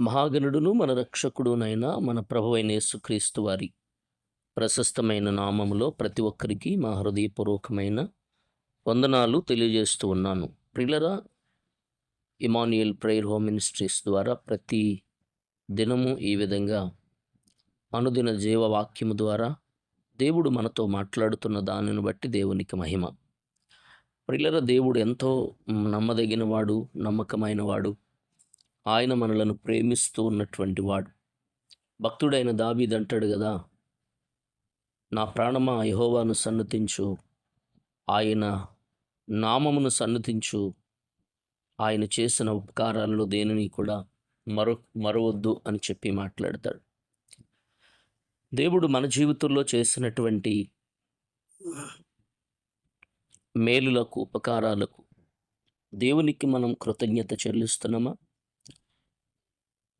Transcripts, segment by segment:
మహాగణుడును మన రక్షకుడునైన మన ప్రభువైన యేసుక్రీస్తు వారి ప్రశస్తమైన నామములో ప్రతి ఒక్కరికి మా హృదయపూర్వకమైన వందనాలు తెలియజేస్తూ ఉన్నాను. ప్రిలరా ఇమాన్యుయల్ ప్రేయర్ హోమ్ మినిస్ట్రీస్ ద్వారా ప్రతి దినము ఈ విధంగా అనుదిన జీవవాక్యము ద్వారా దేవుడు మనతో మాట్లాడుతున్న దానిని బట్టి దేవునికి మహిమ. ప్రిలర దేవుడు ఎంతో నమ్మదగినవాడు నమ్మకమైనవాడు. ఆయన మనలను ప్రేమిస్తూ ఉన్నటువంటి వాడు. భక్తుడైన దావీద్ కదా నా ప్రాణమా యహోవాను సన్నతించు ఆయన నామమును సన్నతించు ఆయన చేసిన ఉపకారాలలో దేనిని కూడా మరో మరవద్దు అని చెప్పి మాట్లాడతాడు. దేవుడు మన జీవితంలో చేసినటువంటి మేలులకు ఉపకారాలకు దేవునికి మనం కృతజ్ఞత చెల్లిస్తున్నామా?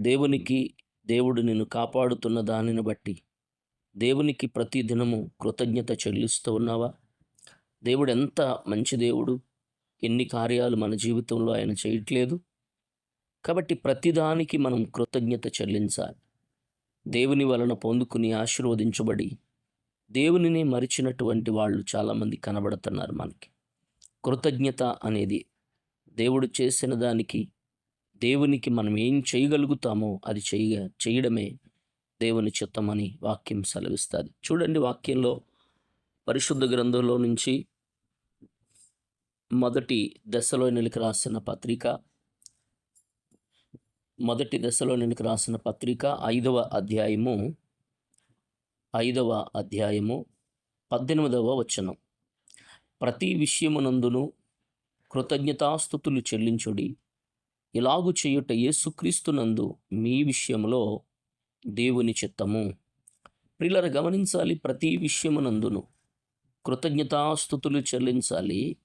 దేవునికి దేవుడు నిన్ను కాపాడుతున్న దానిని బట్టి. దేవునికి ప్రతి దినము కృతజ్ఞత చెల్లిస్తూ ఉన్నావా? దేవుడు ఎంత మంచి దేవుడు. ఎన్ని కార్యాలు మన జీవితంలో ఆయన చేయట్లేదు. కాబట్టి ప్రతిదానికి మనం కృతజ్ఞత చెల్లించాలి. దేవుని వలన పొందుకుని ఆశీర్వదించబడి దేవునిని మరిచినటువంటి వాళ్ళు చాలామంది కనబడుతున్నారు మనకి. కృతజ్ఞత అనేది దేవుడు చేసిన దానికి దేవునికి మనం ఏం చేయగలుగుతామో అది చేయ చేయడమే దేవుని చిత్తమని వాక్యం సెలవిస్తుంది. చూడండి వాక్యంలో పరిశుద్ధ గ్రంథంలో నుంచి మొదటి దశలో నెలకి రాసిన పత్రిక మొదటి దశలో నెలకి రాసిన పత్రిక ఐదవ అధ్యాయము ఐదవ అధ్యాయము పద్దెనిమిదవ వచనం. ప్రతి విషయమునందును కృతజ్ఞతాస్థుతులు చెల్లించుడి. ఇలాగు చేయుట యేసుక్రీస్తునందు మీ విషయంలో దేవుని చిత్తము. ప్రిల్లర గమనించాలి ప్రతి విషయమునందును కృతజ్ఞతాస్థుతులు చెల్లించాలి.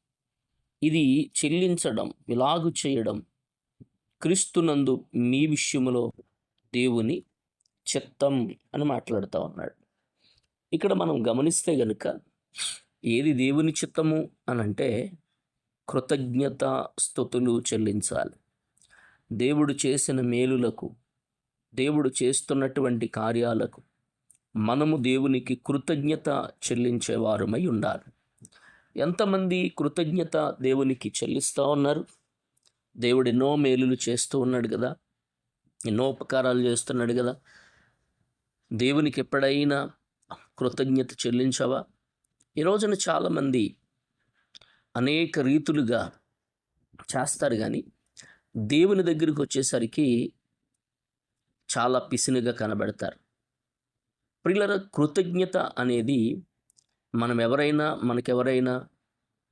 ఇది చెల్లించడం ఇలాగు చేయడం క్రీస్తునందు మీ విషయములో దేవుని చిత్తం అని మాట్లాడుతూ ఉన్నాడు. ఇక్కడ మనం గమనిస్తే గనుక ఏది దేవుని చిత్తము అని అంటే కృతజ్ఞత స్థుతులు చెల్లించాలి. దేవుడు చేసిన మేలులకు దేవుడు చేస్తున్నటువంటి కార్యాలకు మనము దేవునికి కృతజ్ఞత చెల్లించేవారమై ఉండాలి. ఎంతమంది కృతజ్ఞత దేవునికి చెల్లిస్తూ ఉన్నారు? దేవుడు ఎన్నో మేలులు చేస్తూ ఉన్నాడు కదా? ఎన్నో ఉపకారాలు చేస్తున్నాడు కదా? దేవునికి ఎప్పుడైనా కృతజ్ఞత చెల్లించవా? ఈ రోజున చాలామంది అనేక రీతులుగా చేస్తారు కానీ దేవుని దగ్గరికి వచ్చేసరికి చాలా పిసినిగా కనబడతారు. ప్రియుల కృతజ్ఞత అనేది మనం ఎవరైనా మనకెవరైనా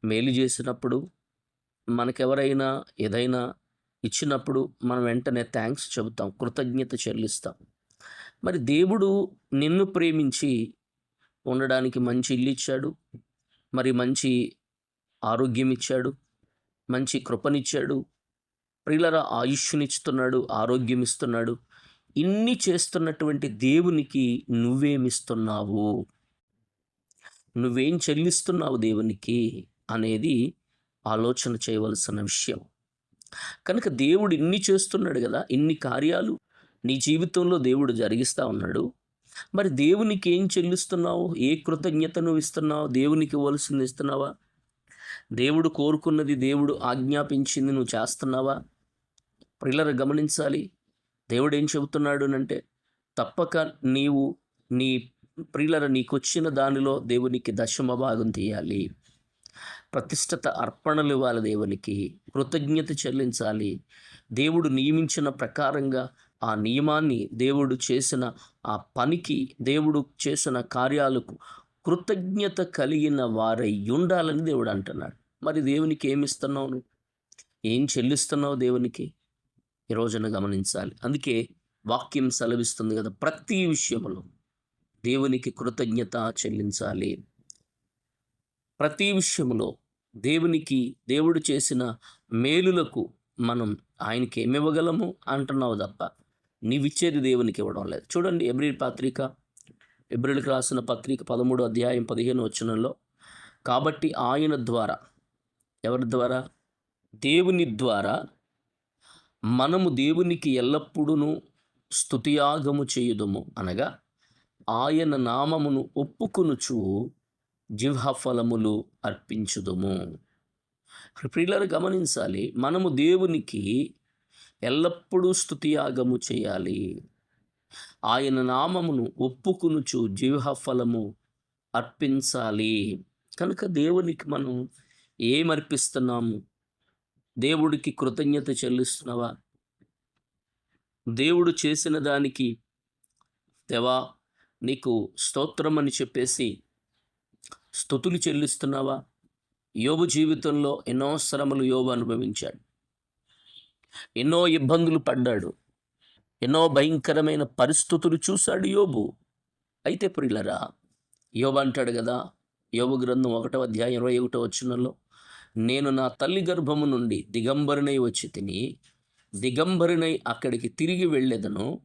మేలు చేసినప్పుడు మనకెవరైనా ఏదైనా ఇచ్చినప్పుడు మనం వెంటనే థ్యాంక్స్ చెబుతాం కృతజ్ఞత చెల్లిస్తాం. మరి దేవుడు నిన్ను ప్రేమించి ఉండడానికి మంచి ఇల్లు ఇచ్చాడు మరి మంచి ఆరోగ్యం ఇచ్చాడు మంచి కృపనిచ్చాడు ప్రియులర ఆయుష్నిస్తున్నాడు ఆరోగ్యం ఇస్తున్నాడు ఇన్ని చేస్తున్నటువంటి దేవునికి నువ్వేమిస్తున్నావు? నువ్వేం చెల్లిస్తున్నావు దేవునికి? అనేది ఆలోచన చేయవలసిన విషయం. కనుక దేవుడు ఇన్ని చేస్తున్నాడు కదా ఇన్ని కార్యాలు నీ జీవితంలో దేవుడు జరిగిస్తూ ఉన్నాడు. మరి దేవునికి ఏం చెల్లిస్తున్నావు? ఏ కృతజ్ఞత నువ్వు ఇస్తున్నావు? దేవునికి ఇవ్వాల్సింది ఇస్తున్నావా? దేవుడు కోరుకున్నది దేవుడు ఆజ్ఞాపించింది నువ్వు చేస్తున్నావా? ప్రిల్లర గమనించాలి. దేవుడు ఏం చెబుతున్నాడు అంటే తప్పక నీవు నీ ప్రియులర నీకొచ్చిన దానిలో దేవునికి దశమ భాగం తీయాలి. ప్రతిష్టత అర్పణలు ఇవ్వాలి దేవునికి. కృతజ్ఞత చెల్లించాలి. దేవుడు నియమించిన ప్రకారంగా ఆ నియమాన్ని దేవుడు చేసిన ఆ పనికి దేవుడు చేసిన కార్యాలకు కృతజ్ఞత కలిగిన వారై ఉండాలని దేవుడు అంటున్నాడు. మరి దేవునికి ఏమిస్తున్నావు నువ్వు? ఏం చెల్లిస్తున్నావు దేవునికి? ఈ రోజున గమనించాలి. అందుకే వాక్యం సెలవిస్తుంది కదా ప్రతి విషయంలో దేవునికి కృతజ్ఞత చెల్లించాలి. ప్రతి విషయంలో దేవునికి దేవుడు చేసిన మేలులకు మనం ఆయనకి ఏమివ్వగలము అంటున్నావు తప్ప నీవిచ్చేది దేవునికి ఇవ్వడం లేదు. చూడండి ఎబ్రిల్ పత్రిక ఎబ్రిల్కి రాసిన పత్రిక పదమూడు అధ్యాయం పదిహేను వచనంలో కాబట్టి ఆయన ద్వారా ఎవరి ద్వారా? దేవుని ద్వారా మనము దేవునికి ఎల్లప్పుడూ స్థుతియాగము చేయుదుము అనగా ఆయన నామమును ఒప్పుకొనుచు జిహ్వఫలములు అర్పించుదుము. ప్రియులను గమనించాలి మనము దేవునికి ఎల్లప్పుడూ స్థుతియాగము చేయాలి. ఆయన నామమును ఒప్పుకొనుచు జీవఫలము అర్పించాలి. కనుక దేవునికి మనం ఏమర్పిస్తున్నాము? దేవుడికి కృతజ్ఞత చెల్లిస్తున్నావా? దేవుడు చేసిన దానికి దేవా నీకు స్తోత్రం అని చెప్పేసి స్థుతులు చెల్లిస్తున్నావా? యోబు జీవితంలో ఎన్నో శ్రమలు యోబు అనుభవించాడు. ఎన్నో ఇబ్బందులు పడ్డాడు. ఎన్నో భయంకరమైన పరిస్థితులు చూశాడు యోబు. అయితే ప్రియులరా యోబు అంటాడు కదా యోబు గ్రంథం ఒకటో అధ్యాయం ఇరవై ఒకటో వచ్చినలో నేను నా తల్లి గర్భము నుండి దిగంబరినై వచ్చి తిని దిగంబరినై అక్కడికి తిరిగి వెళ్ళేదను.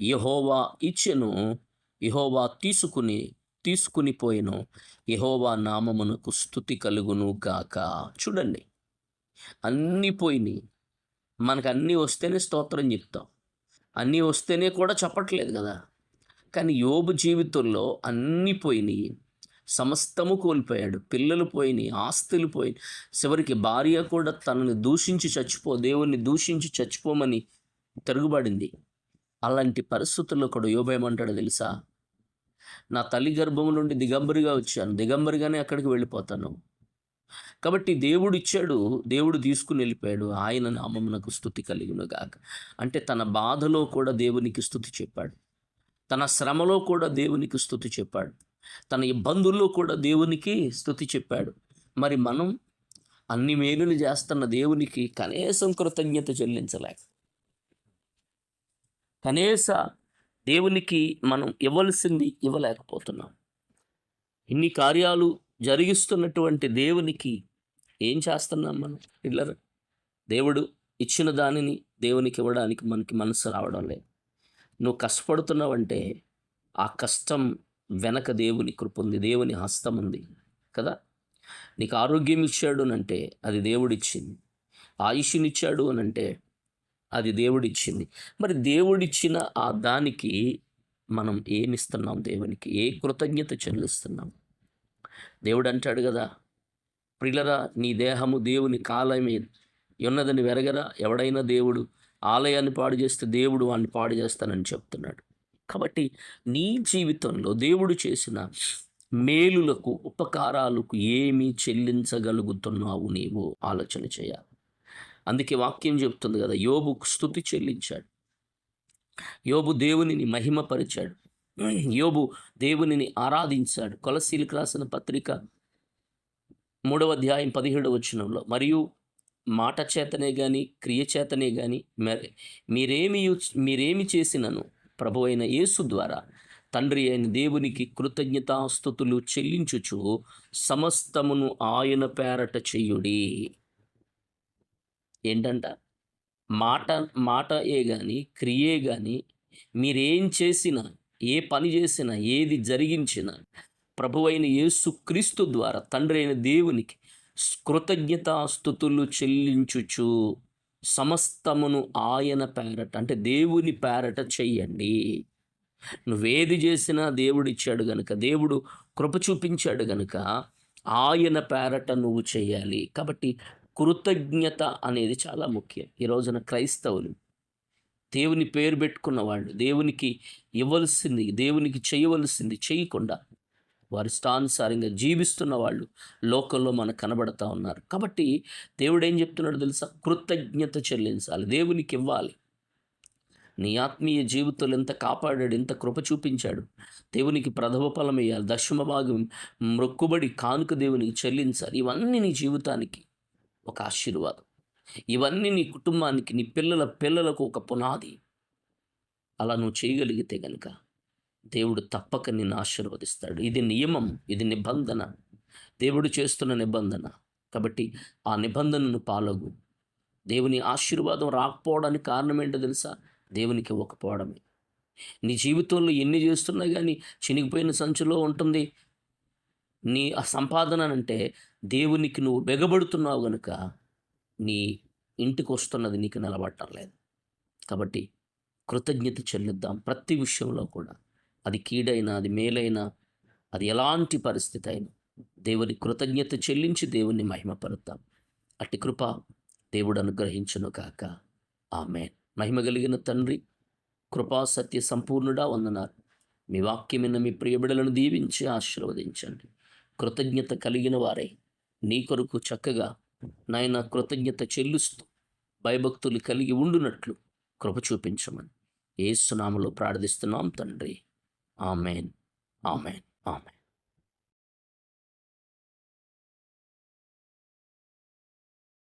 యహోవా ఇచ్చెను. యహోవా తీసుకుని తీసుకుని పోయిను. యహోవా నామమునకు స్థుతి కలుగును గాక. చూడండి. అన్నీ పోయినాయి మనకు అన్నీ వస్తేనే స్తోత్రం చెప్తాం. అన్నీ వస్తేనే కూడా చెప్పట్లేదు కదా. కానీ యోబు జీవితంలో అన్నీ పోయినాయి సమస్తము కోల్పోయాడు. పిల్లలు పోయినాయి ఆస్తులు పోయినాయి చివరికి భార్య కూడా తనని దూషించి చచ్చిపో దేవుణ్ణి దూషించి చచ్చిపోమని తిరుగుబడింది. అలాంటి పరిస్థితుల్లో కూడా యోభయమంటాడు తెలుసా? నా తల్లి గర్భం నుండి దిగంబరిగా వచ్చాను. దిగంబరిగానే అక్కడికి వెళ్ళిపోతాను. కాబట్టి దేవుడు ఇచ్చాడు. దేవుడు తీసుకుని వెళ్ళిపోయాడు. ఆయన నామమునకు స్థుతి కలిగిన గాక. అంటే తన బాధలో కూడా దేవునికి స్థుతి చెప్పాడు. తన శ్రమలో కూడా దేవునికి స్థుతి చెప్పాడు. తన ఇబ్బందుల్లో కూడా దేవునికి స్థుతి చెప్పాడు. మరి మనం అన్ని మేలులు చేస్తున్న దేవునికి కనీసం కృతజ్ఞత చెల్లించలేక కనీస దేవునికి మనం ఇవ్వాల్సింది ఇవ్వలేకపోతున్నాం. ఇన్ని కార్యాలు జరిగిస్తున్నటువంటి దేవునికి ఏం చేస్తున్నాం మనం? పిల్లలు దేవుడు ఇచ్చిన దానిని దేవునికి ఇవ్వడానికి మనకి మనసు రావడం లేదు. నువ్వు కష్టపడుతున్నావంటే ఆ కష్టం వెనక దేవుని కృప ఉంది దేవుని హస్తం ఉంది కదా? నీకు ఆరోగ్యం ఇచ్చాడు అంటే అది దేవుడిచ్చింది. ఆయుష్నిచ్చాడు అని అంటే అది దేవుడిచ్చింది. మరి దేవుడిచ్చిన ఆ దానికి మనం ఏమిస్తున్నాం దేవునికి? ఏ కృతజ్ఞత చెల్లిస్తున్నాం? దేవుడు అంటాడు కదా ప్రిలరా నీ దేహము దేవుని కాలమే. ఉన్నదని వెరగరా ఎవడైనా దేవుడు ఆలయాన్ని పాడు చేస్తే దేవుడు వాడిని పాడు చేస్తానని చెప్తున్నాడు. కాబట్టి నీ జీవితంలో దేవుడు చేసిన మేలులకు ఉపకారాలకు ఏమి చెల్లించగలుగుతున్నావు నీవు? ఆలోచన చేయాలి. అందుకే వాక్యం చెప్తుంది కదా యోబు స్థుతి చెల్లించాడు. యోబు దేవునిని మహిమపరిచాడు. యోబు దేవునిని ఆరాధించాడు. కొలసీలకు రాసిన పత్రిక మూడవ అధ్యాయం పదిహేడవ వచనంలో మరియు మాట చేతనే కానీ క్రియ చేతనే కానీ మీరేమి మీరేమి చేసినను? ప్రభు అయిన యేసు ద్వారా తండ్రి అయిన దేవునికి కృతజ్ఞతాస్థుతులు చెల్లించుచు సమస్తమును ఆయన పేరట చెయ్యుడి ఏంటంట? మాట మాట ఏ కానీ క్రియే కానీ మీరేం చేసినా ఏ పని చేసినా ఏది జరిగించినా ప్రభువైన యేసు క్రీస్తు ద్వారా తండ్రి అయిన దేవునికి కృతజ్ఞతాస్థుతులు చెల్లించుచు సమస్తమును ఆయన పేరట అంటే దేవుని పేరట చెయ్యండి నువ్వేది చేసినా దేవుడు ఇచ్చాడు గనుక దేవుడు కృప చూపించాడు గనుక ఆయన పేరట నువ్వు చేయాలి. కాబట్టి కృతజ్ఞత అనేది చాలా ముఖ్యం. ఈ రోజున క్రైస్తవులు దేవుని పేరు పెట్టుకున్న వాళ్ళు దేవునికి ఇవ్వవలసింది దేవునికి చేయవలసింది చేయకుండా వారి ఇష్టానుసారంగా జీవిస్తున్న వాళ్ళు లోకంలో మనకు కనబడతా ఉన్నారు. కాబట్టి దేవుడు ఏం చెప్తున్నాడు తెలుసా? కృతజ్ఞత చెల్లించాలి. దేవునికి ఇవ్వాలి. నీ ఆత్మీయ జీవితంలో ఎంత కాపాడాడు ఎంత కృప చూపించాడు. దేవునికి ప్రథమ ఫలం వేయాలి. దశమ భాగం మొక్కుబడి కానుక దేవునికి చెల్లించాలి. ఇవన్నీ నీ జీవితానికి ఒక ఆశీర్వాదం. ఇవన్నీ నీ కుటుంబానికి నీ పిల్లల పిల్లలకు ఒక పునాది. అలా నువ్వు చేయగలిగితే కనుక దేవుడు తప్పక నిన్ను ఆశీర్వదిస్తాడు. ఇది నియమం ఇది నిబంధన. దేవుడు చేస్తున్న నిబంధన. కాబట్టి ఆ నిబంధనను పాలగు. దేవుని ఆశీర్వాదం రాకపోవడానికి కారణం ఏంటో తెలుసా? దేవునికి ఇవ్వకపోవడమే నీ జీవితంలో ఎన్ని చేస్తున్నా కానీ చినిగిపోయిన సంచులో ఉంటుంది. నీ ఆ సంపాదన అంటే దేవునికి నువ్వు బెగబడుతున్నావు గనుక నీ ఇంటికి వస్తున్నది నీకు నిలబట్టలేదు లేదు. కాబట్టి కృతజ్ఞత చెల్లిద్దాం ప్రతి విషయంలో కూడా. అది కీడైనా అది మేలైనా అది ఎలాంటి పరిస్థితి అయినా దేవుని కృతజ్ఞత చెల్లించి దేవుణ్ణి మహిమపరుద్దాం. అట్టి కృప దేవుడు అనుగ్రహించును కాక ఆమె మహిమ కలిగిన తండ్రి కృపా సత్య సంపూర్ణుడా వందనారు మీ వాక్యమైన మీ ప్రియబిడలను దీవించి ఆశీర్వదించండి. కృతజ్ఞత కలిగిన వారై నీ కొరకు చక్కగా నాయన కృతజ్ఞత చెల్లిస్తూ భయభక్తులు కలిగి ఉండునట్లు కృప చూపించమని ఏసునామలో ప్రార్థిస్తున్నాం తండ్రి. Amen. Amen. Amen.